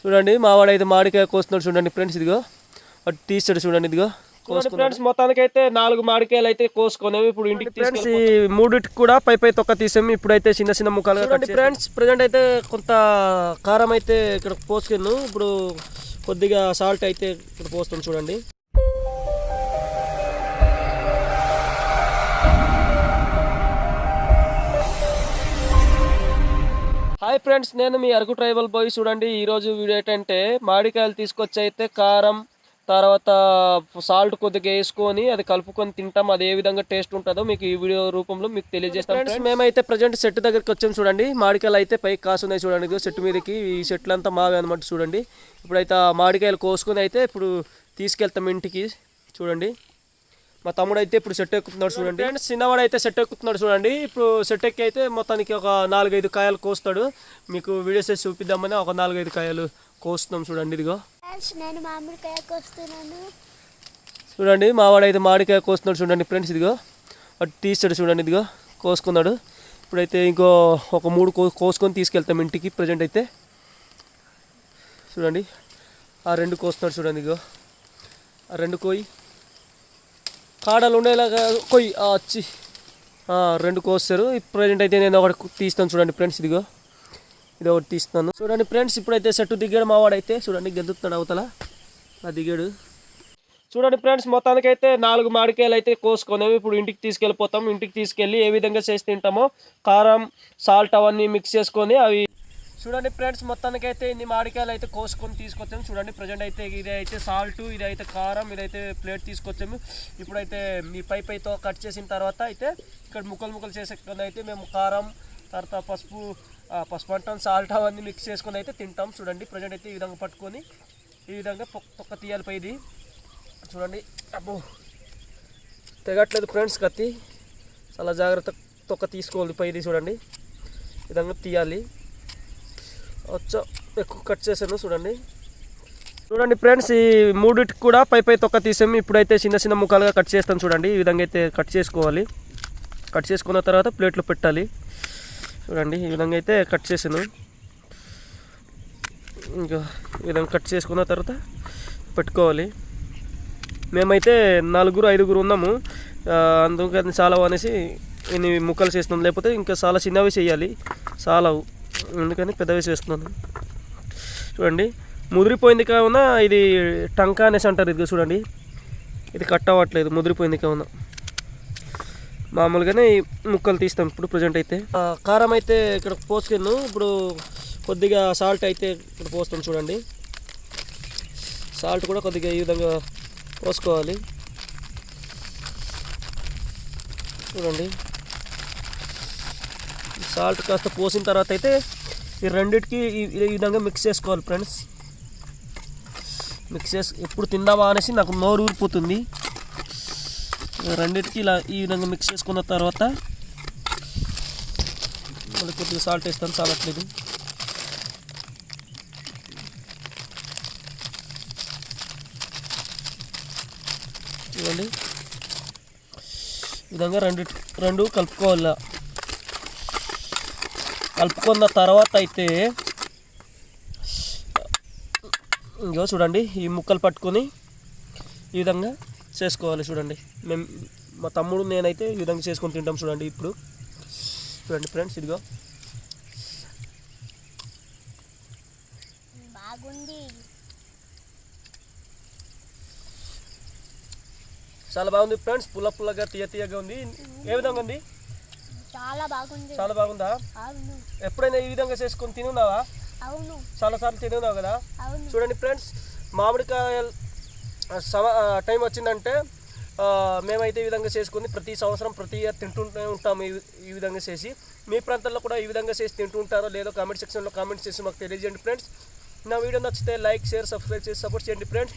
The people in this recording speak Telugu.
చూడండి మావాడు అయితే మామిడికాయ కోస్తున్నాడు చూడండి ఫ్రెండ్స్ ఇదిగో. అటు తీస్తాడు చూడండి ఇదిగో. ఫ్రెండ్స్ మొత్తానికి అయితే నాలుగు మామిడికాయలు అయితే కోసుకున్నాము ఇప్పుడు ఇంటికి ఫ్రెండ్స్ ఈ మూడిటికి కూడా పై పై తొక్క తీసాము ఇప్పుడైతే చిన్న చిన్న చూడండి ఫ్రెండ్స్ ప్రజెంట్ అయితే కొంత కారం అయితే ఇక్కడ పోసుకున్నాను ఇప్పుడు కొద్దిగా సాల్ట్ అయితే ఇక్కడ పోస్తాం చూడండి. హాయ్ ఫ్రెండ్స్ నేను మీ అరకు ట్రైబల్ బాయ్. చూడండి ఈరోజు వీడియో ఏంటంటే మామిడికాయలు తీసుకొచ్చి అయితే కారం తర్వాత సాల్ట్ కొద్దిగా వేసుకొని అది కలుపుకొని తింటాం. అది ఏ విధంగా టేస్ట్ ఉంటుందో మీకు ఈ వీడియో రూపంలో మీకు తెలియజేస్తాం ఫ్రెండ్స్ మేమైతే ప్రజెంట్ సెట్ దగ్గరికి వచ్చాం చూడండి. మామిడికాయలు అయితే పైకి కాసున్నాయి చూడండి. ఇదిగో చెట్టు మీదకి ఈ చెట్లు అంతా మావే అనమాట చూడండి. ఇప్పుడైతే మామిడికాయలు కోసుకొని అయితే ఇప్పుడు తీసుకెళ్తాం ఇంటికి చూడండి. మా తమ్ముడు అయితే ఇప్పుడు సెట్ ఎక్కుతున్నాడు చూడండి. అండ్ చిన్నవాడు అయితే సెట్ ఎక్కుతున్నాడు చూడండి. ఇప్పుడు సెట్ ఎక్కి అయితే మొత్తానికి ఒక నాలుగైదు కాయలు కోస్తాడు. మీకు వీడియోస్ వేసి చూపిద్దామని ఒక నాలుగైదు కాయలు కోస్తున్నాం చూడండి. ఇదిగో. ఫ్రెండ్స్ నేను మామిడికాయకు వస్తున్నాను చూడండి మావాడు అయితే మామిడికాయ కోస్తున్నాడు చూడండి ఫ్రెండ్స్. ఇదిగో. అటు తీస్తాడు చూడండి. ఇదిగో. కోసుకున్నాడు. ఇప్పుడైతే ఇంకో ఒక మూడు కో కోసుకొని తీసుకెళ్తాం ఇంటికి ప్రజెంట్ అయితే. చూడండి. ఆ రెండు కోస్తున్నాడు చూడండి. ఇదిగో. ఆ రెండు కోయి. కాడలు ఉండేలాగా కొయ్యి వచ్చి రెండు కోస్తారు. ప్రజెంట్ అయితే నేను ఒకటి తీస్తాను చూడండి ఫ్రెండ్స్ ఇదిగో. ఇది ఒకటి తీస్తున్నాను. చూడండి ఫ్రెండ్స్ ఇప్పుడైతే సెట్ దిగాడు మావాడైతే చూడండి గెంతుతున్నాడు అవతల. ఆ దిగాడు. చూడండి ఫ్రెండ్స్ మొత్తానికి అయితే నాలుగు మామిడికాయలు అయితే కోసుకునేవి ఇప్పుడు ఇంటికి తీసుకెళ్ళిపోతాం ఇంటికి తీసుకెళ్ళి ఏ విధంగా చేసి తింటామో కారం సాల్ట్ అవన్నీ మిక్స్ చేసుకొని అవి చూడండి ఫ్రెండ్స్ మొత్తానికి అయితే ఇన్ని మామిడికాయలు అయితే కోసుకొని తీసుకొచ్చాము. చూడండి ప్రజెంట్ అయితే ఇది అయితే సాల్ట్ ఇది అయితే కారం ఇదైతే ప్లేట్ తీసుకొచ్చాము. ఇప్పుడైతే మీ పై పైతో కట్ చేసిన తర్వాత అయితే ఇక్కడ ముక్కలు ముక్కలు చేసేకొని అయితే మేము కారం తర్వాత పసుపు పసుపు అంటాం సాల్ట్ అవన్నీ మిక్స్ చేసుకొని అయితే తింటాం. చూడండి ప్రజెంట్ అయితే ఈ విధంగా పట్టుకొని ఈ విధంగా తొక్క తీయాలి పైది. చూడండి అబ్బో తెగట్లేదు ఫ్రెండ్స్ కత్తి. చాలా జాగ్రత్త తొక్క తీసుకోవాలి పైది చూడండి. విధంగా తీయాలి. వచ్చా ఎక్కువ కట్ చేశాను చూడండి. చూడండి ఫ్రెండ్స్ ఈ మూడిటికి కూడా పై పై తొక్క తీసాము ఇప్పుడైతే చిన్న చిన్న ముఖాలుగా కట్ చేస్తాం చూడండి ఈ విధంగా అయితే కట్ చేసుకోవాలి. కట్ చేసుకున్న తర్వాత ప్లేట్లో పెట్టాలి. చూడండి ఈ విధంగా అయితే కట్ చేసాను ఇంకా ఈ విధంగా కట్ చేసుకున్న తర్వాత పెట్టుకోవాలి. మేమైతే నలుగురు ఐదుగురు ఉన్నాము. అందుకని చాలా అనేసి ఇన్ని ముక్కలు చేస్తున్నాం లేకపోతే ఇంకా చాలా చిన్నవి చేయాలి. చాలావు అందుకని పెద్దవి చేస్తున్నాను చూడండి ముదిరిపోయింది కావున ఇది టంకా అనేసి అంటారు ఇది చూడండి. ఇది కట్ అవ్వట్లేదు ముదిరిపోయింది కావున. మామూలుగానే ఈ ముక్కలు తీస్తాం ఇప్పుడు ప్రజెంట్ అయితే. కారం అయితే ఇక్కడ పోసుకెళ్ళను. ఇప్పుడు కొద్దిగా సాల్ట్ అయితే ఇక్కడ పోస్తాం చూడండి. సాల్ట్ కూడా కొద్దిగా ఈ విధంగా పోసుకోవాలి. చూడండి. సాల్ట్ కాస్త పోసిన తర్వాత అయితే ఈ రెండిటికి ఈ- విధంగా మిక్స్ చేసుకోవాలి ఫ్రెండ్స్ మిక్స్ చేసి ఎప్పుడు తిందామా అనేసి నాకు నోరు ఊరిపోతుంది. రెండిటికి ఇలా ఈ విధంగా మిక్స్ చేసుకున్న తర్వాత మళ్ళీ కొద్దిగా సాల్ట్ వేస్తాను చాలట్లేదు. చూడండి ఈ విధంగా రెండు రెండు కలుపుకోవాలి. కలుపుకున్న తర్వాత అయితే ఇంకో చూడండి ఈ ముక్కలు పట్టుకొని ఈ విధంగా చేసుకోవాలి చూడండి. మేము మా తమ్ముడు నేనైతే ఈ విధంగా చేసుకొని తింటాం చూడండి ఇప్పుడు. చూడండి ఫ్రెండ్స్ ఇదిగో. బాగుంది. చాలా బాగుంది ఫ్రెండ్స్ పుల్ల పుల్లగా తీయ తీయగా ఉంది. ఏ విధంగా ఉంది? చాలా బాగుంది. చాలా బాగుందా? అవును. ఎప్పుడైనా ఈ విధంగా చేసుకొని తినున్నావా? అవును. చాలాసార్లు తినున్నావు కదా? అవును. చూడండి ఫ్రెండ్స్ మామిడికాయలు ఆ, సమ టైం వచ్చిందంటే మేమైతే ఈ విధంగా చేసుకుని ప్రతి సంవత్సరం ప్రతి ఇయర్ తింటూనే ఉంటాము ఈ ఈ విధంగా చేసి. మీ ప్రాంతాల్లో కూడా ఈ విధంగా చేసి తింటూ ఉంటారో లేదో కామెంట్ సెక్షన్లో కామెంట్స్ చేసి మాకు తెలియజేయండి ఫ్రెండ్స్. నా వీడియో నచ్చితే లైక్ షేర్ సబ్స్క్రైబ్ చేసి సపోర్ట్ చేయండి ఫ్రెండ్స్.